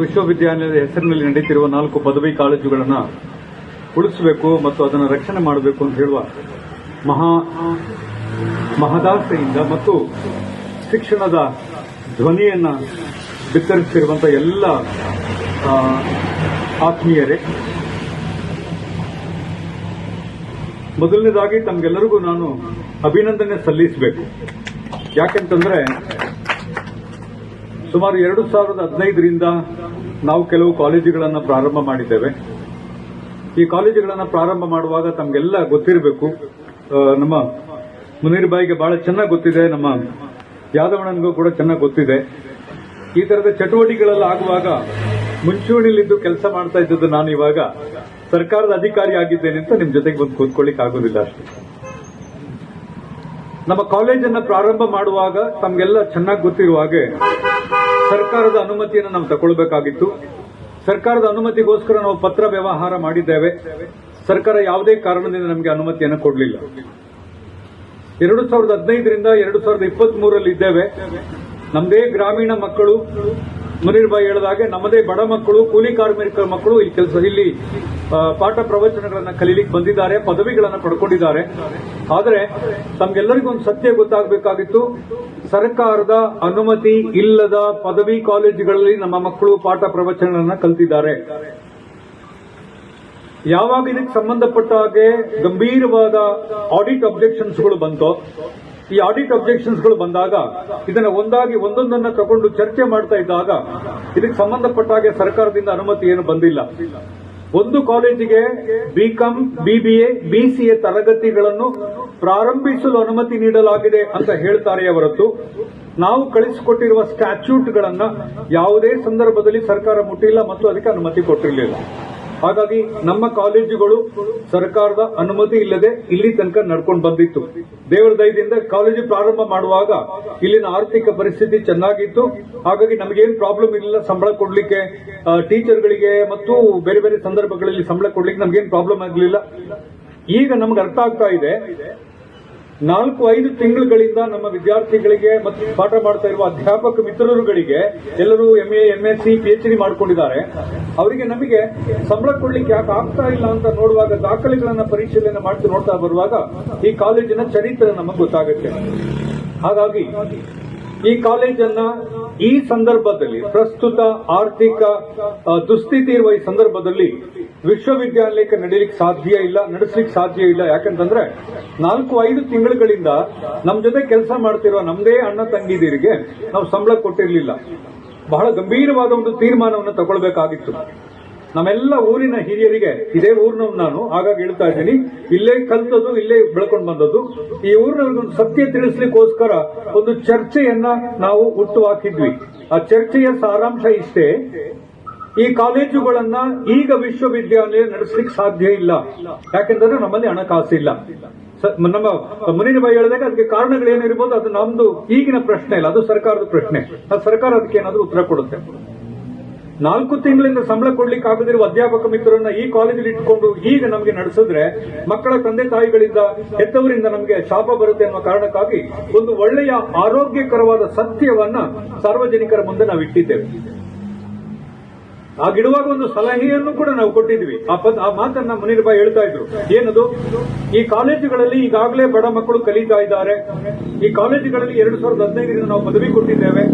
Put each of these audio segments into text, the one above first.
ವಿಶ್ವವಿದ್ಯಾಲಯದ ಹೆಸರಿನಲ್ಲಿ ನಡೀತಿರುವ ನಾಲ್ಕು ಪದವಿ ಕಾಲೇಜುಗಳನ್ನು ಉಳಿಸಬೇಕು ಮತ್ತು ಅದನ್ನು ರಕ್ಷಣೆ ಮಾಡಬೇಕು ಅಂತ ಹೇಳುವ ಮಹಾ ಮಹದಾಸೆಯಿಂದ ಮತ್ತು ಶಿಕ್ಷಣದ ಧ್ವನಿಯನ್ನು ಬಿತ್ತರಿಸಿರುವಂಥ ಎಲ್ಲ ಆತ್ಮೀಯರೇ. ಮೊದಲನೇದಾಗಿ ತಮಗೆಲ್ಲರಿಗೂ ನಾನು ಅಭಿನಂದನೆ ಸಲ್ಲಿಸಬೇಕು. ಯಾಕೆಂತಂದ್ರೆ ಸುಮಾರು ಎರಡು ಸಾವಿರದ ಹದಿನೈದರಿಂದ ನಾವು ಕೆಲವು ಕಾಲೇಜುಗಳನ್ನು ಪ್ರಾರಂಭ ಮಾಡಿದ್ದೇವೆ. ಈ ಕಾಲೇಜುಗಳನ್ನು ಪ್ರಾರಂಭ ಮಾಡುವಾಗ ತಮಗೆಲ್ಲ ಗೊತ್ತಿರಬೇಕು. ನಮ್ಮ ಮುನೀರ್ ಬಾಯಿಗೆ ಬಹಳ ಚೆನ್ನಾಗಿ ಗೊತ್ತಿದೆ, ನಮ್ಮ ಯಾದವಣ್ಣನಿಗೂ ಕೂಡ ಚೆನ್ನಾಗಿ ಗೊತ್ತಿದೆ. ಈ ತರದ ಚಟುವಟಿಕೆಗಳೆಲ್ಲ ಆಗುವಾಗ ಮುಂಚೂಣಿಲಿದ್ದು ಕೆಲಸ ಮಾಡ್ತಾ ಇದ್ದದ್ದು ನಾನು ಇವಾಗ ಸರ್ಕಾರದ ಅಧಿಕಾರಿ ಆಗಿದ್ದೇನೆ ಅಂತ ನಿಮ್ ಜೊತೆಗೆ ಬಂದು ಕೂತ್ಕೊಳ್ಳಿಕ್ ಆಗೋದಿಲ್ಲ ಅಷ್ಟೇ. ನಮ್ಮ ಕಾಲೇಜನ್ನು ಪ್ರಾರಂಭ ಮಾಡುವಾಗ ತಮ್ಗೆಲ್ಲ ಚೆನ್ನಾಗಿ ಗೊತ್ತಿರುವ ಹಾಗೆ ಸರ್ಕಾರದ ಅನುಮತಿಯನ್ನು ನಾವು ತಗೊಳ್ಬೇಕಾಗಿತ್ತು. ಸರ್ಕಾರದ ಅನುಮತಿಗೋಸ್ಕರ ನಾವು ಪತ್ರ ವ್ಯವಹಾರ ಮಾಡಿದ್ದೇವೆ. ಸರ್ಕಾರ ಯಾವುದೇ ಕಾರಣದಿಂದ ನಮಗೆ ಅನುಮತಿಯನ್ನು ಕೊಡಲಿಲ್ಲ. ಎರಡು ಸಾವಿರದ ಹದಿನೈದರಿಂದ ಎರಡು ಸಾವಿರದ ಇಪ್ಪತ್ತ್ ಮೂರಲ್ಲಿ ಇದ್ದೇವೆ ನಮ್ಮದೇ ಗ್ರಾಮೀಣ ಮಕ್ಕಳು ಮುನೀರ್ ಬಾಯಿ ಹೇಳಿದಾಗೆ ನಮ್ಮದೇ ಬಡ ಮಕ್ಕಳು, ಕೂಲಿ ಕಾರ್ಮಿಕರ ಮಕ್ಕಳು ಈ ಕೆಲಸ ಇಲ್ಲಿ ಪಾಠ ಪ್ರವಚನಗಳನ್ನು ಕಲೀಲಿಕ್ಕೆ ಬಂದಿದ್ದಾರೆ, ಪದವಿಗಳನ್ನು ಪಡ್ಕೊಂಡಿದ್ದಾರೆ. ಆದರೆ ತಮ್ಗೆಲ್ಲರಿಗೂ ಒಂದು ಸತ್ಯ ಗೊತ್ತಾಗಬೇಕಾಗಿತ್ತು. ಸರ್ಕಾರದ ಅನುಮತಿ ಇಲ್ಲದ ಪದವಿ ಕಾಲೇಜುಗಳಲ್ಲಿ ನಮ್ಮ ಮಕ್ಕಳು ಪಾಠ ಪ್ರವಚನಗಳನ್ನು ಕಲ್ತಿದ್ದಾರೆ. ಯಾವಾಗ ಇದಕ್ಕೆ ಸಂಬಂಧಪಟ್ಟ ಹಾಗೆ ಗಂಭೀರವಾದ ಆಡಿಟ್ ಅಬ್ಜೆಕ್ಷನ್ಸ್ಗಳು ಬಂತೋ ಈ ಆಡಿಟ್ ಅಬ್ಜೆಕ್ಷನ್ಸ್ಗಳು ಬಂದಾಗ ಇದನ್ನ ಒಂದಾಗಿ ಒಂದೊಂದನ್ನ ತಗೊಂಡು ಚರ್ಚೆ ಮಾಡ್ತಾ ಇದ್ದಾಗ ಇದಕ್ಕೆ ಸಂಬಂಧಪಟ್ಟ ಹಾಗೆ ಸರ್ಕಾರದಿಂದ ಅನುಮತಿ ಏನು ಬಂದಿಲ್ಲ. ಒಂದು ಕಾಲೇಜಿಗೆ ಬಿಕಾಂ ಬಿಬಿಎ ಬಿಸಿಎ ತರಗತಿಗಳನ್ನು ಪ್ರಾರಂಭಿಸಲು ಅನುಮತಿ ನೀಡಲಾಗಿದೆ ಅಂತ ಹೇಳ್ತಾರೆ ಹೊರತು ನಾವು ಕಳಿಸಿಕೊಟ್ಟಿರುವ ಸ್ಟ್ಯಾಚ್ಯೂಟ್ಗಳನ್ನು ಯಾವುದೇ ಸಂದರ್ಭದಲ್ಲಿ ಸರ್ಕಾರ ಮುಟ್ಟಿಲ್ಲ ಮತ್ತು ಅದಕ್ಕೆ ಅನುಮತಿ ಕೊಟ್ಟಿರಲಿಲ್ಲ. ಹಾಗಾಗಿ ನಮ್ಮ ಕಾಲೇಜುಗಳು ಸರ್ಕಾರದ ಅನುಮತಿ ಇಲ್ಲದೆ ಇಲ್ಲಿ ತನಕ ನಡ್ಕೊಂಡು ಬಂದಿತ್ತು. ದೇವರ ದಯದಿಂದ ಕಾಲೇಜು ಪ್ರಾರಂಭ ಮಾಡುವಾಗ ಇಲ್ಲಿನ ಆರ್ಥಿಕ ಪರಿಸ್ಥಿತಿ ಚೆನ್ನಾಗಿತ್ತು. ಹಾಗಾಗಿ ನಮಗೇನು ಪ್ರಾಬ್ಲಮ್ ಇರಲಿಲ್ಲ. ಸಂಬಳ ಕೊಡ್ಲಿಕ್ಕೆ ಟೀಚರ್ಗಳಿಗೆ ಮತ್ತು ಬೇರೆ ಬೇರೆ ಸಂದರ್ಭಗಳಲ್ಲಿ ಸಂಬಳ ಕೊಡ್ಲಿಕ್ಕೆ ನಮಗೇನು ಪ್ರಾಬ್ಲಮ್ ಆಗಲಿಲ್ಲ. ಈಗ ನಮ್ಗೆ ಅರ್ಥ ಆಗ್ತಾ ಇದೆ. ನಾಲ್ಕು ಐದು ತಿಂಗಳುಗಳಿಂದ ನಮ್ಮ ವಿದ್ಯಾರ್ಥಿಗಳಿಗೆ ಮತ್ತು ಪಾಠ ಮಾಡ್ತಾ ಇರುವ ಅಧ್ಯಾಪಕ ಮಿತ್ರರುಗಳಿಗೆ ಎಲ್ಲರೂ ಎಂಎ ಎಂಎಸ್ಸಿ ಪಿಎಚ್ ಡಿ ಮಾಡ್ಕೊಂಡಿದ್ದಾರೆ. ಅವರಿಗೆ ನಮಗೆ ಸಂಬಳ ಕೊಡ್ಲಿಕ್ಕೆ ಯಾಕೆ ಆಗ್ತಾ ಇಲ್ಲ ಅಂತ ನೋಡುವಾಗ ದಾಖಲೆಗಳನ್ನ ಪರಿಶೀಲನೆ ಮಾಡ್ತಾ ನೋಡ್ತಾ ಬರುವಾಗ ಈ ಕಾಲೇಜಿನ ಚರಿತ್ರೆ ನಮಗೆ ಗೊತ್ತಾಗುತ್ತೆ. ಹಾಗಾಗಿ ಈ ಕಾಲೇಜನ್ನ ಈ ಸಂದರ್ಭದಲ್ಲಿ ಪ್ರಸ್ತುತ ಆರ್ಥಿಕ ದುಸ್ಥಿತಿ ಇರುವ ಈ ಸಂದರ್ಭದಲ್ಲಿ ವಿಶ್ವವಿದ್ಯಾಲಯಕ್ಕೆ ನಡೀಲಿಕ್ಕೆ ಸಾಧ್ಯ ಇಲ್ಲ, ನಡೆಸಲಿಕ್ಕೆ ಸಾಧ್ಯ ಇಲ್ಲ. ಯಾಕಂತಂದ್ರೆ ನಾಲ್ಕು, ಐದು ತಿಂಗಳುಗಳಿಂದ ನಮ್ಮ ಜೊತೆ ಕೆಲಸ ಮಾಡ್ತಿರುವ ನಮ್ಮದೇ ಅಣ್ಣ ತಂಗಿದಿರಿಗೆ ನಾವು ಸಂಬಳ ಕೊಟ್ಟಿರಲಿಲ್ಲ. ಬಹಳ ಗಂಭೀರವಾದ ಒಂದು ತೀರ್ಮಾನವನ್ನು ತಗೊಳ್ಬೇಕಾಗಿತ್ತು. ನಮ್ಮೆಲ್ಲ ಊರಿನ ಹಿರಿಯರಿಗೆ, ಇದೇ ಊರಿನವ್ ನಾನು ಹಾಗಾಗಿ ಹೇಳ್ತಾ ಇದ್ದೀನಿ, ಇಲ್ಲೇ ಕಲ್ತದ್ದು, ಇಲ್ಲೇ ಬೆಳ್ಕೊಂಡು ಬಂದದ್ದು. ಈ ಊರಿನವ್ರಿಗೊಂದು ಸತ್ಯ ತಿಳಿಸ್ಲಿಕ್ಕೋಸ್ಕರ ಒಂದು ಚರ್ಚೆಯನ್ನ ನಾವು ಹುಟ್ಟು ಹಾಕಿದ್ವಿ. ಆ ಚರ್ಚೆಯ ಸಾರಾಂಶ ಇಷ್ಟೇ, ಈ ಕಾಲೇಜುಗಳನ್ನ ಈಗ ವಿಶ್ವವಿದ್ಯಾಲಯ ನಡೆಸಲಿಕ್ಕೆ ಸಾಧ್ಯ ಇಲ್ಲ. ಯಾಕೆಂದ್ರೆ ನಮ್ಮಲ್ಲಿ ಹಣಕಾಸು ಇಲ್ಲ. ಸ- ನಮ್ಮ ಮುನಿನ ಬಾಯಿ ಹೇಳಿದಾಗ ಅದಕ್ಕೆ ಕಾರಣಗಳೇನಿರ್ಬೋದು, ಅದು ನಮ್ದು ಈಗಿನ ಪ್ರಶ್ನೆ ಇಲ್ಲ, ಅದು ಸರ್ಕಾರದ ಪ್ರಶ್ನೆ. ಆ ಸರ್ಕಾರ ಅದಕ್ಕೆ ಏನಾದ್ರೂ ಉತ್ತರ ಕೊಡುತ್ತೆ. ನಾಲ್ಕು ತಿಂಗಳಿಂದ ಸಂಬಳ ಕೊಡ್ಲಿಕ್ಕೆ ಆಗದಿರುವ ಅಧ್ಯಾಪಕ ಮಿತ್ರರನ್ನ ಈ ಕಾಲೇಜಲ್ಲಿ ಇಟ್ಟುಕೊಂಡು ಈಗ ನಮಗೆ ನಡೆಸಿದ್ರೆ ಮಕ್ಕಳ ತಂದೆ ತಾಯಿಗಳಿಂದ ಹೆತ್ತವರಿಂದ ನಮಗೆ ಶಾಪ ಬರುತ್ತೆ ಅನ್ನುವ ಕಾರಣಕ್ಕಾಗಿ ಒಂದು ಒಳ್ಳೆಯ ಆರೋಗ್ಯಕರವಾದ ಸತ್ಯವನ್ನ ಸಾರ್ವಜನಿಕರ ಮುಂದೆ ನಾವು ಇಟ್ಟಿದ್ದೇವೆ. ಆಗಿಡುವಾಗ ಒಂದು ಸಲಹೆಯನ್ನು ಕೂಡ ನಾವು ಕೊಟ್ಟಿದ್ವಿ. ಆ ಆ ಮಾತನ್ನ ಮುನಿರ್ಭಾಯಿ ಹೇಳ್ತಾ ಇದ್ರು. ಏನದು? ಈ ಕಾಲೇಜುಗಳಲ್ಲಿ ಈಗಾಗಲೇ ಬಡ ಮಕ್ಕಳು ಕಲಿತಾ ಇದ್ದಾರೆ. ಈ ಕಾಲೇಜುಗಳಲ್ಲಿ ಎರಡು ಸಾವಿರದ ಹದಿನೈದರಿಂದ ನಾವು ಪದವಿ ಕೊಟ್ಟಿದ್ದೇವೆ.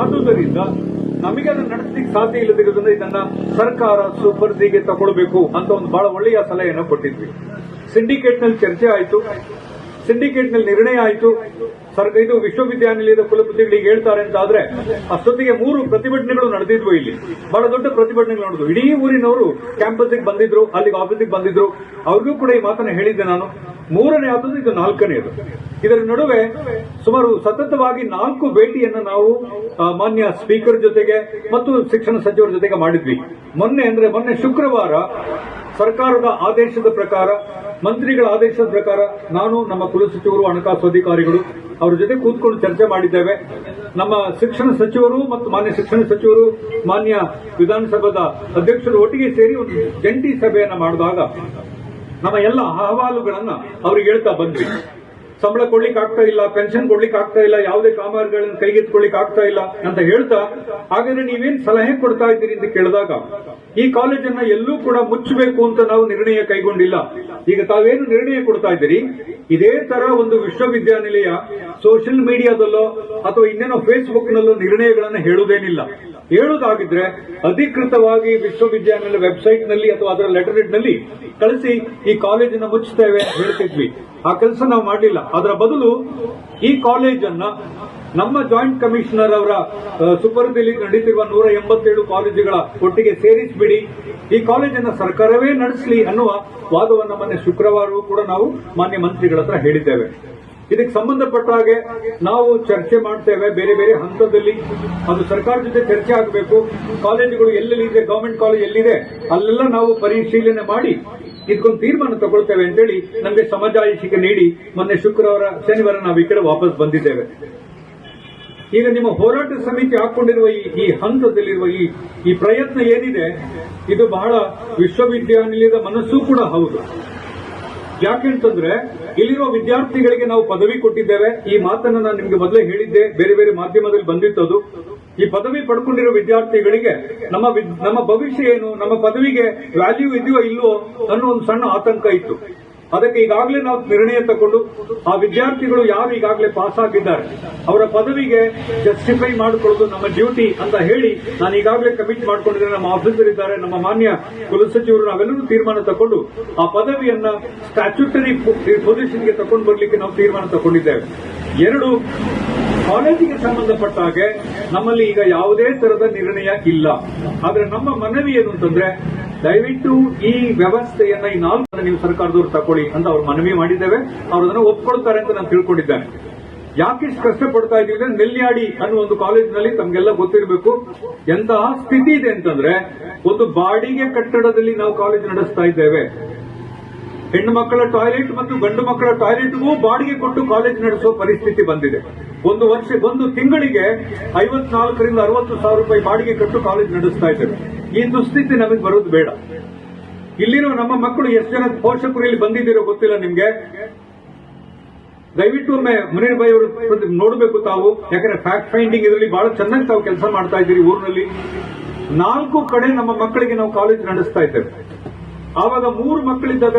ಆದುದರಿಂದ ನಮಗೆ ಅದನ್ನ ನಡೆಸಲಿಕ್ಕೆ ಸಾಧ್ಯ ಇಲ್ಲದಿರೋದ್ರಿಂದ ಇದನ್ನ ಸರ್ಕಾರ ಸುಪರ್ದಿಗೆ ತಗೊಳ್ಬೇಕು ಅಂತ ಒಂದು ಬಹಳ ಒಳ್ಳೆಯ ಸಲಹೆಯನ್ನು ಕೊಟ್ಟಿದ್ವಿ. ಸಿಂಡಿಕೇಟ್ನಲ್ಲಿ ಚರ್ಚೆ ಆಯಿತು. ಸಿಂಡಿಕೇಟ್ನಲ್ಲಿ ನಿರ್ಣಯ ಆಯಿತು. ಸರ್ಕಾರ ಇದು ವಿಶ್ವವಿದ್ಯಾನಿಲಯದ ಕುಲಪತಿಗಳಿಗೆ ಹೇಳ್ತಾರೆ ಅಂತ ಆದ್ರೆ ಅಷ್ಟೊತ್ತಿಗೆ ಮೂರು ಪ್ರತಿಭಟನೆಗಳು ನಡೆದಿದ್ವು ಇಲ್ಲಿ. ಬಹಳ ದೊಡ್ಡ ಪ್ರತಿಭಟನೆಗಳು ನಡೆದು ಇಡೀ ಊರಿನವರು ಕ್ಯಾಂಪಸ್ಗೆ ಬಂದಿದ್ರು, ಅಲ್ಲಿಗೆ ಆಫೀಸಿಗೆ ಬಂದಿದ್ರು. ಅವ್ರಿಗೂ ಕೂಡ ಈ ಮಾತನ್ನ ಹೇಳಿದ್ದೆ ನಾನು. ಮೂರನೇ ಆದದ್ದು ಇದು ನಾಲ್ಕನೆಯದು. ಇದರ ನಡುವೆ ಸುಮಾರು ಸತತವಾಗಿ ನಾಲ್ಕು ಭೇಟಿಯನ್ನು ನಾವು ಮಾನ್ಯ ಸ್ಪೀಕರ್ ಜೊತೆಗೆ ಮತ್ತು ಶಿಕ್ಷಣ ಸಚಿವರ ಜೊತೆಗೆ ಮಾಡಿದ್ವಿ. ಮೊನ್ನೆ ಅಂದ್ರೆ ಮೊನ್ನೆ ಶುಕ್ರವಾರ ಸರ್ಕಾರದ ಆದೇಶದ ಪ್ರಕಾರ, ಮಂತ್ರಿಗಳ ಆದೇಶದ ಪ್ರಕಾರ ನಾನು ನಮ್ಮ ಕುಲಸಚಿವರು, ಹಣಕಾಸು ಅಧಿಕಾರಿಗಳು ಅವರ ಜೊತೆ ಕೂತ್ಕೊಂಡು ಚರ್ಚೆ ಮಾಡಿದ್ದೇವೆ. ನಮ್ಮ ಶಿಕ್ಷಣ ಸಚಿವರು ಮತ್ತು ಮಾನ್ಯ ಶಿಕ್ಷಣ ಸಚಿವರು, ಮಾನ್ಯ ವಿಧಾನಸಭಾದ ಅಧ್ಯಕ್ಷರು ಒಟ್ಟಿಗೆ ಸೇರಿ ಒಂದು ಜಂಟಿ ಸಭೆಯನ್ನು ಮಾಡಿದಾಗ ನಮ್ಮ ಎಲ್ಲ ಅಹವಾಲುಗಳನ್ನು ಅವ್ರಿಗೆ ಹೇಳ್ತಾ ಬಂದ್ವಿ. ಸಂಬಳ ಕೊಡ್ಲಿಕ್ಕೆ ಆಗ್ತಾ ಇಲ್ಲ ಪೆನ್ಷನ್ ಕೊಡ್ಲಿಕ್ಕೆ ಆಗ್ತಾ ಇಲ್ಲ, ಯಾವುದೇ ಕಾಮಗಾರಿಗಳನ್ನು ಕೈಗೆತ್ಕೊಳ್ಳಿಕ್ ಆಗ್ತಾ ಇಲ್ಲ ಅಂತ ಹೇಳ್ತಾ, ಹಾಗಾದ್ರೆ ನೀವೇನ್ ಸಲಹೆ ಕೊಡ್ತಾ ಇದ್ದೀರಿ ಅಂತ ಕೇಳಿದಾಗ, ಈ ಕಾಲೇಜನ್ನ ಎಲ್ಲೂ ಕೂಡ ಮುಚ್ಚಬೇಕು ಅಂತ ನಾವು ನಿರ್ಣಯ ಕೈಗೊಂಡಿಲ್ಲ. ಈಗ ತಾವೇನು ನಿರ್ಣಯ ಕೊಡ್ತಾ ಇದ್ದೀರಿ? ಇದೇ ತರ ಒಂದು ವಿಶ್ವವಿದ್ಯಾನಿಲಯ ಸೋಷಿಯಲ್ ಮೀಡಿಯಾದಲ್ಲೋ ಅಥವಾ ಇನ್ನೇನೋ ಫೇಸ್ಬುಕ್ ನಲ್ಲೋ ನಿರ್ಣಯಗಳನ್ನ ಹೇಳುವುದೇನಿಲ್ಲ. ಹೇಳುವುದಾಗಿದ್ರೆ ಅಧಿಕೃತವಾಗಿ ವಿಶ್ವವಿದ್ಯಾನಿಲಯ ವೆಬ್ಸೈಟ್ನಲ್ಲಿ ಅಥವಾ ಅದರ ಲೆಟರ್ನಲ್ಲಿ ಕಳಿಸಿ ಈ ಕಾಲೇಜನ್ನ ಮುಚ್ಚುತ್ತೇವೆ ಹೇಳ್ತಿದ್ವಿ. ಆ ಕೆಲಸ ನಾವು ಮಾಡಲಿಲ್ಲ. ಅದರ ಬದಲು ಈ ಕಾಲೇಜನ್ನ ನಮ್ಮ ಜಾಯಿಂಟ್ ಕಮಿಷನರ್ ಅವರ ಸುಪರ್ದಿಯಲ್ಲಿ ನಡೀತಿರುವ ನೂರ ಎಂಬತ್ತೇಳು ಕಾಲೇಜುಗಳ ಒಟ್ಟಿಗೆ ಸೇರಿಸಿಬಿಡಿ. ಈ ಕಾಲೇಜನ್ನ ಸರ್ಕಾರವೇ ನಡೆಸಲಿ ಅನ್ನುವ ವಾದವನ್ನು ಮೊನ್ನೆ ಶುಕ್ರವಾರವೂ ಕೂಡ ನಾವು ಮಾನ್ಯ ಮಂತ್ರಿಗಳ ಹೇಳಿದ್ದೇವೆ. ಇದಕ್ಕೆ ಸಂಬಂಧಪಟ್ಟ ಹಾಗೆ ನಾವು ಚರ್ಚೆ ಮಾಡ್ತೇವೆ ಬೇರೆ ಬೇರೆ ಹಂತದಲ್ಲಿ. ಅದು ಸರ್ಕಾರ ಜೊತೆ ಚರ್ಚೆ ಆಗಬೇಕು. ಕಾಲೇಜುಗಳು ಎಲ್ಲೆಲ್ಲಿ ಇದೆ ಗವರ್ಮೆಂಟ್ ಕಾಲೇಜ್ ಎಲ್ಲಿದೆ, ಅಲ್ಲೆಲ್ಲ ನಾವು ಪರಿಶೀಲನೆ ಮಾಡಿ ಇದಕ್ಕೊಂದು ತೀರ್ಮಾನ ತಗೊಳ್ತೇವೆ ಅಂತೇಳಿ ನಮಗೆ ಸಮಜಾಯಿಷಿಕೆ ನೀಡಿ ಮೊನ್ನೆ ಶುಕ್ರವಾರ, ಶನಿವಾರ ನಾವು ಈ ಕಡೆ ವಾಪಸ್ ಬಂದಿದ್ದೇವೆ. ಈಗ ನಿಮ್ಮ ಹೋರಾಟ ಸಮಿತಿ ಹಾಕೊಂಡಿರುವ ಈ ಈ ಹಂತದಲ್ಲಿರುವ ಈ ಈ ಪ್ರಯತ್ನ ಏನಿದೆ, ಇದು ಬಹಳ ವಿಶ್ವವಿದ್ಯಾನಿಲಯದ ಮನಸ್ಸು ಕೂಡ ಹೌದು. ಯಾಕೆಂತಂದ್ರೆ ಇಲ್ಲಿರುವ ವಿದ್ಯಾರ್ಥಿಗಳಿಗೆ ನಾವು ಪದವಿ ಕೊಟ್ಟಿದ್ದೇವೆ. ಈ ಮಾತನ್ನ ನಾನು ನಿಮ್ಗೆ ಮೊದಲೇ ಹೇಳಿದ್ದೆ, ಬೇರೆ ಬೇರೆ ಮಾಧ್ಯಮದಲ್ಲಿ ಬಂದಿತ್ತದು. ಈ ಪದವಿ ಪಡ್ಕೊಂಡಿರೋ ವಿದ್ಯಾರ್ಥಿಗಳಿಗೆ ನಮ್ಮ ನಮ್ಮ ಭವಿಷ್ಯ ಏನು, ನಮ್ಮ ಪದವಿಗೆ ವ್ಯಾಲ್ಯೂ ಇದೆಯೋ ಇಲ್ಲೋ ಅನ್ನೋ ಒಂದು ಸಣ್ಣ ಆತಂಕ ಇತ್ತು. ಅದಕ್ಕೆ ಈಗಾಗಲೇ ನಾವು ನಿರ್ಣಯ ತಗೊಂಡು ಆ ವಿದ್ಯಾರ್ಥಿಗಳು ಯಾರು ಈಗಾಗಲೇ ಪಾಸ್ ಆಗಿದ್ದಾರೆ, ಅವರ ಪದವಿಗೆ ಜಸ್ಟಿಫೈ ಮಾಡಿಕೊಳ್ಳೋದು ನಮ್ಮ ಡ್ಯೂಟಿ ಅಂತ ಹೇಳಿ ನಾನು ಈಗಾಗಲೇ ಕಮಿಟ್ ಮಾಡಿಕೊಂಡಿದ್ದೇನೆ. ನಮ್ಮ ಆಫೀಸರ್ ಇದ್ದಾರೆ, ನಮ್ಮ ಮಾನ್ಯ ಕುಲಸಚಿವರು ನಾವೆಲ್ಲರೂ ತೀರ್ಮಾನ ತಗೊಂಡು ಆ ಪದವಿಯನ್ನ ಸ್ಟ್ಯಾಚ್ಯೂಟರಿ ಪೊಸಿಷನ್ಗೆ ತಗೊಂಡು ಬರಲಿಕ್ಕೆ ನಾವು ತೀರ್ಮಾನ ತಗೊಂಡಿದ್ದೇವೆ. ಎರಡು, ಕಾಲೇಜಿಗೆ ಸಂಬಂಧಪಟ್ಟ ಹಾಗೆ ನಮ್ಮಲ್ಲಿ ಈಗ ಯಾವುದೇ ತರದ ನಿರ್ಣಯ ಇಲ್ಲ. ಆದರೆ ನಮ್ಮ ಮನವಿ ಏನು ಅಂತಂದ್ರೆ ದಯವಿಟ್ಟು ಈ ವ್ಯವಸ್ಥೆಯನ್ನ ಈ ನಾಲ್ಕು ನೀವು ಸರ್ಕಾರದವರು ತಗೊಳ್ಳಿ ಅಂತ ಅವ್ರು ಮನವಿ ಮಾಡಿದ್ದೇವೆ. ಅವರು ಅದನ್ನು ಒಪ್ಕೊಳ್ತಾರೆ ಅಂತ ನಾನು ತಿಳ್ಕೊಂಡಿದ್ದೇನೆ. ಯಾಕೆ ಕಷ್ಟ ಪಡ್ತಾ ಇದ್ದೀವಿ ಅಂದ್ರೆ ನೆಲ್ಯಾಡಿ ಅನ್ನೋ ಒಂದು ಕಾಲೇಜಿನಲ್ಲಿ ತಮ್ಗೆಲ್ಲ ಗೊತ್ತಿರಬೇಕು. ಎಂತಹ ಸ್ಥಿತಿ ಇದೆ ಅಂತಂದ್ರೆ ಒಂದು ಬಾಡಿಗೆ ಕಟ್ಟಡದಲ್ಲಿ ನಾವು ಕಾಲೇಜ್ ನಡೆಸ್ತಾ ಇದ್ದೇವೆ. ಹೆಣ್ಣು ಮಕ್ಕಳ ಟಾಯ್ಲೆಟ್ ಮತ್ತು ಗಂಡು ಮಕ್ಕಳ ಟಾಯ್ಲೆಟ್ಗೂ ಬಾಡಿಗೆ ಕೊಟ್ಟು ಕಾಲೇಜ್ ನಡೆಸುವ ಪರಿಸ್ಥಿತಿ ಬಂದಿದೆ. ಒಂದು ವರ್ಷ, ಒಂದು ತಿಂಗಳಿಗೆ ಐವತ್ನಾಲ್ಕರಿಂದ ಅರವತ್ತು ಸಾವಿರ ರೂಪಾಯಿ ಬಾಡಿಗೆ ಕಟ್ಟು ಕಾಲೇಜ್ ನಡೆಸ್ತಾ ಇದ್ದೇವೆ. ಈ ದುಸ್ಥಿತಿ ನಮಗೆ ಬರೋದು ಬೇಡ. ಇಲ್ಲಿರೋ ನಮ್ಮ ಮಕ್ಕಳು ಎಷ್ಟು ಜನ ಪೋಷಕರು ಇಲ್ಲಿ ಬಂದಿದ್ದೀರೋ ಗೊತ್ತಿಲ್ಲ ನಿಮ್ಗೆ. ದಯವಿಟ್ಟು ಒಮ್ಮೆ ಮುನೀರ್ ಬಾಯಿ ಅವರು ನೋಡಬೇಕು ತಾವು. ಯಾಕಂದ್ರೆ ಫ್ಯಾಕ್ಟ್ ಫೈಂಡಿಂಗ್ ಇದರಲ್ಲಿ ಬಹಳ ಚೆನ್ನಾಗಿ ತಾವು ಕೆಲಸ ಮಾಡ್ತಾ ಇದ್ದೀರಿ ಊರಿನಲ್ಲಿ. ನಾಲ್ಕು ಕಡೆ ನಮ್ಮ ಮಕ್ಕಳಿಗೆ ನಾವು ಕಾಲೇಜ್ ನಡೆಸ್ತಾ ಇದ್ದೇವೆ. ಆವಾಗ ಮೂರು ಮಕ್ಕಳಿದ್ದಾಗ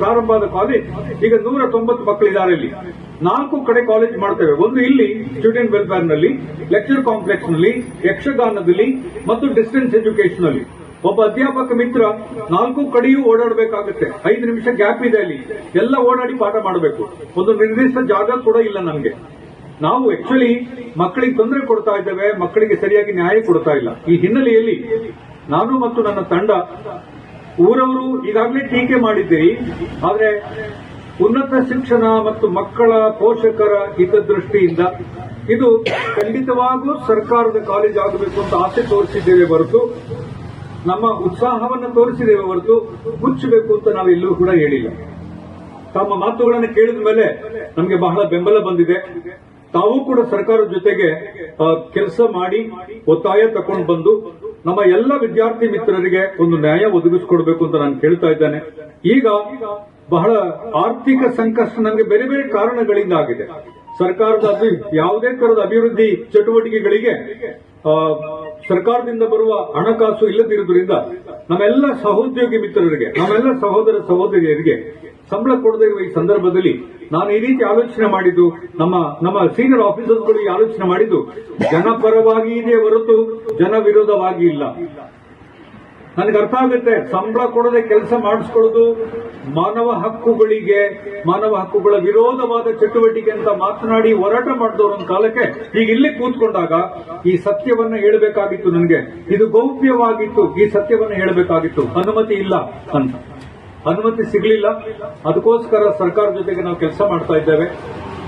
ಪ್ರಾರಂಭ ಆದ ಕಾಲೇಜ್ ಈಗ ನೂರ ತೊಂಬತ್ತು ಮಕ್ಕಳಿದ್ದಾರೆ ಇಲ್ಲಿ. ನಾಲ್ಕು ಕಡೆ ಕಾಲೇಜ್ ಮಾಡ್ತೇವೆ. ಒಂದು ಇಲ್ಲಿ ಸ್ಟೂಡೆಂಟ್ ವೆಲ್ಫೇರ್ನಲ್ಲಿ ಲೆಕ್ಚರ್ ಕಾಂಪ್ಲೆಕ್ಸ್ನಲ್ಲಿ, ಯಕ್ಷಗಾನದಲ್ಲಿ ಮತ್ತು ಡಿಸ್ಟೆನ್ಸ್ ಎಜುಕೇಶನ್ ಅಲ್ಲಿ. ಒಬ್ಬ ಅಧ್ಯಾಪಕ ಮಿತ್ರ ನಾಲ್ಕು ಕಡೆಯೂ ಓಡಾಡಬೇಕಾಗುತ್ತೆ. ಐದು ನಿಮಿಷ ಗ್ಯಾಪ್ ಇದೆ ಅಲ್ಲಿ. ಎಲ್ಲ ಓಡಾಡಿ ಪಾಠ ಮಾಡಬೇಕು. ಒಂದು ನಿರ್ದಿಷ್ಟ ಜಾಗ ಕೂಡ ಇಲ್ಲ ನಮಗೆ. ನಾವು ಆಕ್ಚುಲಿ ಮಕ್ಕಳಿಗೆ ತೊಂದರೆ ಕೊಡ್ತಾ ಇದ್ದೇವೆ, ಮಕ್ಕಳಿಗೆ ಸರಿಯಾಗಿ ನ್ಯಾಯ ಕೊಡ್ತಾ ಇಲ್ಲ. ಈ ಹಿನ್ನೆಲೆಯಲ್ಲಿ ನಾನು ಮತ್ತು ನನ್ನ ತಂಡ ಊರವರು ಈಗಾಗಲೇ ಟೀಕೆ ಮಾಡಿದ್ದೀರಿ. ಆದ್ರೆ ಉನ್ನತ ಶಿಕ್ಷಣ ಮತ್ತು ಮಕ್ಕಳ ಪೋಷಕರ ಹಿತದೃಷ್ಟಿಯಿಂದ ಇದು ಖಂಡಿತವಾಗೂ ಸರ್ಕಾರದ ಕಾಲೇಜ್ ಆಗಬೇಕು ಅಂತ ಆಸೆ ತೋರಿಸಿದ್ದೇವೆ ಹೊರತು, ನಮ್ಮ ಉತ್ಸಾಹವನ್ನು ತೋರಿಸಿದ್ದೇವೆ ಹೊರತು ಮುಚ್ಚಬೇಕು ಅಂತ ನಾವೆಲ್ಲೂ ಕೂಡ ಹೇಳಿಲ್ಲ. ತಮ್ಮ ಮಾತುಗಳನ್ನು ಕೇಳಿದ ಮೇಲೆ ನಮಗೆ ಬಹಳ ಬೆಂಬಲ ಬಂದಿದೆ. ತಾವು ಕೂಡ ಸರ್ಕಾರದ ಜೊತೆಗೆ ಕೆಲಸ ಮಾಡಿ, ಒತ್ತಾಯ ತಕೊಂಡು ಬಂದು ನಮ್ಮ ಎಲ್ಲ ವಿದ್ಯಾರ್ಥಿ ಮಿತ್ರರಿಗೆ ಒಂದು ನ್ಯಾಯ ಒದಗಿಸಿಕೊಡ್ಬೇಕು ಅಂತ ನಾನು ಕೇಳ್ತಾ ಇದ್ದೇನೆ. ಈಗ ಬಹಳ ಆರ್ಥಿಕ ಸಂಕಷ್ಟ ನಮಗೆ ಬೇರೆ ಬೇರೆ ಕಾರಣಗಳಿಂದ ಆಗಿದೆ ಸರ್ಕಾರದ ಯಾವುದೇ ತರದ ಅಭಿವೃದ್ಧಿ ಚಟುವಟಿಕೆಗಳಿಗೆ ಸರ್ಕಾರದಿಂದ ಬರುವ ಹಣಕಾಸು ಇಲ್ಲದಿರುವುದರಿಂದ ನಮ್ಮೆಲ್ಲ ಸಹೋದ್ಯೋಗಿ ಮಿತ್ರರಿಗೆ, ನಮ್ಮೆಲ್ಲ ಸಹೋದರ ಸಹೋದರಿಯರಿಗೆ ಸಂಬಳ ಕೊಡದೇ ಇರುವ ಈ ಸಂದರ್ಭದಲ್ಲಿ ನಾನು ಈ ರೀತಿ ಆಲೋಚನೆ ಮಾಡಿದ್ದು, ನಮ್ಮ ನಮ್ಮ ಸೀನಿಯರ್ ಆಫೀಸರ್ಸ್ಗಳು ಈ ಆಲೋಚನೆ ಮಾಡಿದ್ದು ಜನಪರವಾಗಿ ಇದೆ ಹೊರತು ಜನ ವಿರೋಧವಾಗಿ ಇಲ್ಲ. ನನಗೆ ಅರ್ಥ ಆಗುತ್ತೆ, ಸಂಬಳ ಕೊಡದೆ ಕೆಲಸ ಮಾಡಿಸ್ಕೊಳ್ಳೋದು ಮಾನವ ಹಕ್ಕುಗಳಿಗೆ, ಮಾನವ ಹಕ್ಕುಗಳ ವಿರೋಧವಾದ ಚಟುವಟಿಕೆ ಅಂತ ಮಾತನಾಡಿ ಹೋರಾಟ ಮಾಡಿದವರು ಒಂದು ಕಾಲಕ್ಕೆ, ಈಗ ಇಲ್ಲಿ ಕೂತ್ಕೊಂಡಾಗ ಈ ಸತ್ಯವನ್ನ ಹೇಳಬೇಕಾಗಿತ್ತು ನನಗೆ. ಇದು ಗೌಪ್ಯವಾಗಿತ್ತು, ಈ ಸತ್ಯವನ್ನ ಹೇಳಬೇಕಾಗಿತ್ತು. ಅನುಮತಿ ಇಲ್ಲ ಅಂತ. ಅನುಮತಿ ಸಿಗಲಿಲ್ಲ. ಅದಕ್ಕೋಸ್ಕರ ಸರ್ಕಾರ ಜೊತೆಗೆ ನಾವು ಕೆಲಸ ಮಾಡ್ತಾ ಇದ್ದೇವೆ.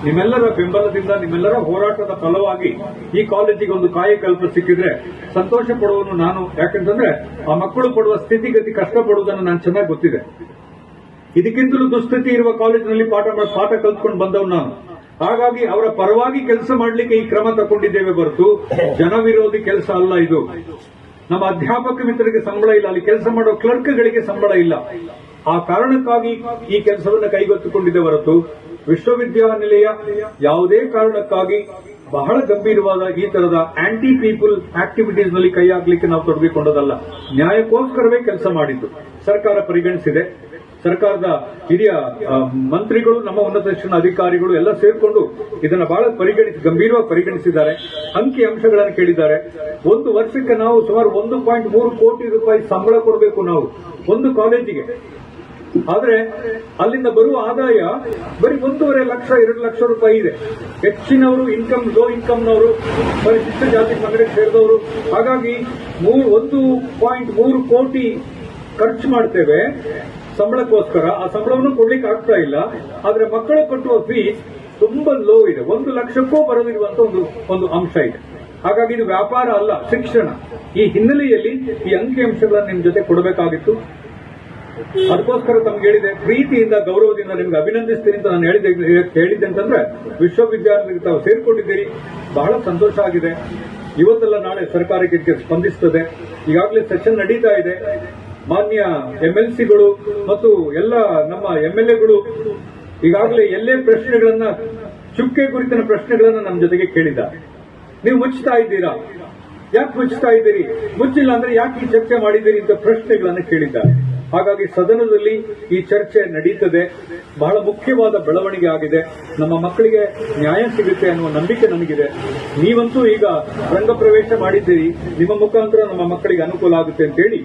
ನಿಮ್ಮೆಲ್ಲರ ಬೆಂಬಲದಿಂದ, ನಿಮ್ಮೆಲ್ಲರ ಹೋರಾಟದ ಫಲವಾಗಿ ಈ ಕಾಲೇಜಿಗೆ ಒಂದು ಕಾಯಕಲ್ಪ ಸಿಕ್ಕಿದ್ರೆ ಸಂತೋಷ ಪಡುವನು ನಾನು. ಯಾಕಂತಂದ್ರೆ ಆ ಮಕ್ಕಳು ಪಡುವ ಸ್ಥಿತಿಗತಿ ಕಷ್ಟಪಡುವುದನ್ನು ನಾನು ಚೆನ್ನಾಗಿ ಗೊತ್ತಿದೆ. ಇದಕ್ಕಿಂತಲೂ ದುಸ್ಥಿತಿ ಇರುವ ಕಾಲೇಜಿನಲ್ಲಿ ಪಾಠ ಪಾಠ ಕಲ್ತ್ಕೊಂಡು ಬಂದವ್ ನಾನು. ಹಾಗಾಗಿ ಅವರ ಪರವಾಗಿ ಕೆಲಸ ಮಾಡಲಿಕ್ಕೆ ಈ ಕ್ರಮ ತಗೊಂಡಿದ್ದೇವೆ ಹೊರತು ಜನವಿರೋಧಿ ಕೆಲಸ ಅಲ್ಲ ಇದು. ನಮ್ಮ ಅಧ್ಯಾಪಕ ಮಿತ್ರರಿಗೆ ಸಂಬಳ ಇಲ್ಲ, ಅಲ್ಲಿ ಕೆಲಸ ಮಾಡೋ ಕ್ಲರ್ಕ್ಗಳಿಗೆ ಸಂಬಳ ಇಲ್ಲ. ಆ ಕಾರಣಕ್ಕಾಗಿ ಈ ಕೆಲಸವನ್ನು ಕೈಗೆತ್ತಿಕೊಂಡಿದ್ದೆ ಹೊರತು ವಿಶ್ವವಿದ್ಯಾನಿಲಯ ಯಾವುದೇ ಕಾರಣಕ್ಕಾಗಿ ಬಹಳ ಗಂಭೀರವಾದ ಈ ತರದ ಆಂಟಿ ಪೀಪಲ್ ಆಕ್ಟಿವಿಟೀಸ್ನಲ್ಲಿ ಕೈ ಹಾಕ್ಲಿಕ್ಕೆ ನಾವು ತೊಡಗಿಕೊಂಡದಲ್ಲ. ನ್ಯಾಯಕ್ಕೋಸ್ಕರವೇ ಕೆಲಸ ಮಾಡಿದ್ದು. ಸರ್ಕಾರ ಪರಿಗಣಿಸಿದೆ. ಸರ್ಕಾರದ ಹಿರಿಯ ಮಂತ್ರಿಗಳು, ನಮ್ಮ ಉನ್ನತ ಶಿಕ್ಷಣ ಅಧಿಕಾರಿಗಳು ಎಲ್ಲ ಸೇರಿಕೊಂಡು ಇದನ್ನ ಬಹಳ ಪರಿಗಣಿಸಿ, ಗಂಭೀರವಾಗಿ ಪರಿಗಣಿಸಿದ್ದಾರೆ. ಅಂಕಿ ಅಂಶಗಳನ್ನು ಕೇಳಿದ್ದಾರೆ. ಒಂದು ವರ್ಷಕ್ಕೆ ನಾವು ಸುಮಾರು ಒಂದು ಪಾಯಿಂಟ್ ಮೂರು ಕೋಟಿ ರೂಪಾಯಿ ಸಂಬಳ ಕೊಡಬೇಕು ನಾವು, ಒಂದು ಕಾಲೇಜಿಗೆ. ಆದ್ರೆ ಅಲ್ಲಿಂದ ಬರುವ ಆದಾಯ ಬರೀ ಒಂದೂವರೆ ಲಕ್ಷ, ಎರಡು ಲಕ್ಷ ರೂಪಾಯಿ ಇದೆ. ಹೆಚ್ಚಿನವರು ಇನ್ಕಮ್ ಲೋ ಇನ್ಕಮ್ನವರು ಪರಿಶಿಷ್ಟ ಜಾತಿ ಪಂಗಡಕ್ಕೆ ಸೇರಿದವರು. ಹಾಗಾಗಿ ಒಂದು ಪಾಯಿಂಟ್ ಮೂರು ಕೋಟಿ ಖರ್ಚು ಮಾಡ್ತೇವೆ. ಸಂಬಳಕ್ಕೋಸ್ಕರ ಆ ಸಂಬಳವನ್ನು ಕೊಡ್ಲಿಕ್ಕೆ ಆಗ್ತಾ ಇಲ್ಲ. ಆದ್ರೆ ಮಕ್ಕಳು ಕಟ್ಟುವ ಫೀಸ್ ತುಂಬಾ ಲೋ ಇದೆ. ಒಂದು ಲಕ್ಷಕ್ಕೂ ಬರದಿರುವಂತ ಒಂದು ಒಂದು ಅಂಶ ಇದೆ. ಹಾಗಾಗಿ ಇದು ವ್ಯಾಪಾರ ಅಲ್ಲ, ಶಿಕ್ಷಣ. ಈ ಹಿನ್ನೆಲೆಯಲ್ಲಿ ಈ ಅಂಕಿ ಅಂಶಗಳನ್ನು ನಿಮ್ ಜೊತೆ ಕೊಡಬೇಕಾಗಿತ್ತು. ಅದಕ್ಕೋಸ್ಕರ ತಮ್ಗೆ ಹೇಳಿದೆ, ಪ್ರೀತಿಯಿಂದ, ಗೌರವದಿಂದ ನಿಮ್ಗೆ ಅಭಿನಂದಿಸ್ತೀನಿ ಅಂತ ನಾನು ಹೇಳಿದೆ, ಹೇಳಿದ್ದೆ ಅಂತಂದ್ರೆ ವಿಶ್ವವಿದ್ಯಾಲಯಕ್ಕೆ ತಾವು ಸೇರ್ಕೊಂಡಿದ್ದೀರಿ. ಬಹಳ ಸಂತೋಷ ಆಗಿದೆ. ಇವತ್ತೆಲ್ಲ ನಾಳೆ ಸರ್ಕಾರಕ್ಕೆ ಸ್ಪಂದಿಸ್ತದೆ. ಈಗಾಗಲೇ ಸೆಷನ್ ನಡೀತಾ ಇದೆ. ಮಾನ್ಯ ಎಂಎಲ್ ಸಿಗಳು ಮತ್ತು ಎಲ್ಲ ನಮ್ಮ ಎಂಎಲ್ಎ ಎಗಳು ಈಗಾಗಲೇ ಎಲ್ಲೇ ಪ್ರಶ್ನೆಗಳನ್ನ, ಚುಕ್ಕೆ ಕುರಿತಿನ ಪ್ರಶ್ನೆಗಳನ್ನ ನಮ್ಮ ಜೊತೆಗೆ ಕೇಳಿದ್ದಾರೆ ನೀವು ಮುಚ್ಚುತ್ತಾ ಇದ್ದೀರಾ? ಯಾಕೆ ಮುಚ್ಚುತ್ತಾ ಇದ್ದೀರಿ? ಮುಚ್ಚಿಲ್ಲ ಅಂದ್ರೆ ಯಾಕೆ ಈ ಚರ್ಚೆ ಮಾಡಿದ್ದೀರಿ ಅಂತ ಪ್ರಶ್ನೆಗಳನ್ನು ಕೇಳಿದ್ದಾರೆ ಹಾಗಾಗಿ ಸದನದಲ್ಲಿ ಈ ಚರ್ಚೆ ನಡೀತದೆ. ಬಹಳ ಮುಖ್ಯವಾದ ಬೆಳವಣಿಗೆ ಆಗಿದೆ. ನಮ್ಮ ಮಕ್ಕಳಿಗೆ ನ್ಯಾಯ ಸಿಗುತ್ತೆ ಅನ್ನುವ ನಂಬಿಕೆ ನನಗಿದೆ ನೀವಂತೂ ಈಗ ರಂಗ ಪ್ರವೇಶ ಮಾಡಿದ್ದೀರಿ. ನಿಮ್ಮ ಮುಖಾಂತರ ನಮ್ಮ ಮಕ್ಕಳಿಗೆ ಅನುಕೂಲ ಆಗುತ್ತೆ ಅಂತೇಳಿ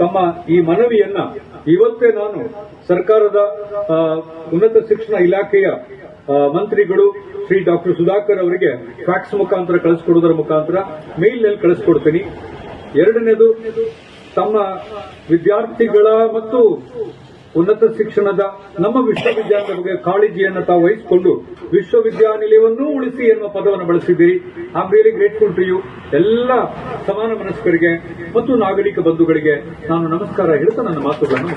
ತಮ್ಮ ಈ ಮನವಿಯನ್ನ ಇವತ್ತೇ ನಾನು ಸರ್ಕಾರದ ಉನ್ನತ ಶಿಕ್ಷಣ ಇಲಾಖೆಯ ಮಂತ್ರಿಗಳು ಶ್ರೀ ಡಾಕ್ಟರ್ ಸುಧಾಕರ್ ಅವರಿಗೆ ಫ್ಯಾಕ್ಸ್ ಮುಖಾಂತರ ಕಳಿಸ್ಕೊಡೋದರ ಮುಖಾಂತರ ಮೇಲ್ನಲ್ಲಿ ಕಳಿಸ್ಕೊಡ್ತೀನಿ. ಎರಡನೇದು ತಮ್ಮ ವಿದ್ಯಾರ್ಥಿಗಳ ಮತ್ತು ಉನ್ನತ ಶಿಕ್ಷಣದ ನಮ್ಮ ವಿಶ್ವವಿದ್ಯಾಲಯದ ಬಗ್ಗೆ ಕಾಳಜಿಯನ್ನು ತಾವು ವಹಿಸಿಕೊಂಡು ವಿಶ್ವವಿದ್ಯಾನಿಲಯವನ್ನೂ ಉಳಿಸಿ ಎನ್ನುವ ಪದವನ್ನು ಬಳಸಿದ್ದೀರಿ I am really grateful to you ಎಲ್ಲ ಸಮಾನ ಮನಸ್ಕರಿಗೆ ಮತ್ತು ನಾಗರಿಕ ಬಂಧುಗಳಿಗೆ ನಾನು ನಮಸ್ಕಾರ ಹೇಳ್ತಾ ನನ್ನ ಮಾತುಗಳನ್ನು.